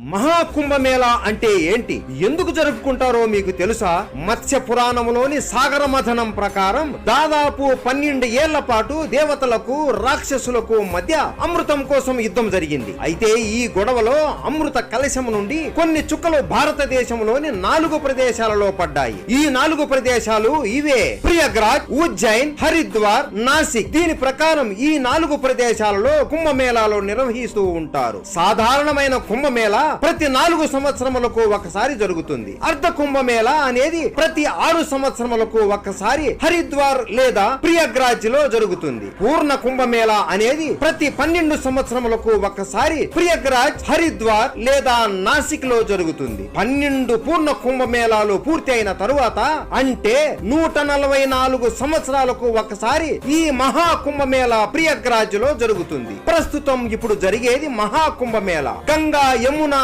మహాకుంభమేళ అంటే ఏంటి? ఎందుకు జరుపుకుంటారో మీకు తెలుసా? మత్స్య పురాణంలోని సాగర మథనం ప్రకారం దాదాపు పన్నెండు ఏళ్ళ పాటు దేవతలకు రాక్షసులకు మధ్య అమృతం కోసం యుద్ధం జరిగింది. అయితే ఈ గొడవలో అమృత కలశం నుండి కొన్ని చుక్కలు భారతదేశంలోని నాలుగు ప్రదేశాలలో పడ్డాయి. ఈ నాలుగు ప్రదేశాలు ఇవే ప్రియగ్రాజ్ ఉజ్జైన్ హరిద్వార్ నాసిక్. దీని ప్రకారం ఈ నాలుగు ప్రదేశాలలో కుంభమేళాలు నిర్వహిస్తూ ఉంటారు. సాధారణమైన కుంభమేళా ప్రతి నాలుగు సంవత్సరములకు ఒకసారి జరుగుతుంది. అర్ధ కుంభమేళ అనేది ప్రతి ఆరు సంవత్సరములకు ఒకసారి హరిద్వార్ లేదా ప్రియగ్రాజ్లో జరుగుతుంది. పూర్ణ కుంభమేళ అనేది ప్రతి పన్నెండు సంవత్సరములకు ఒకసారి ప్రియగ్రాజ్ హరిద్వార్ లేదా నాసిక్లో జరుగుతుంది. పన్నెండు పూర్ణ కుంభమేళాలు పూర్తి అయిన తరువాత అంటే నూట నలభై నాలుగు సంవత్సరాలకు ఒకసారి ఈ మహా కుంభమేళా ప్రియగ్రాజ్లో జరుగుతుంది. ప్రస్తుతం ఇప్పుడు జరిగేది మహా కుంభమేళా గంగా యమున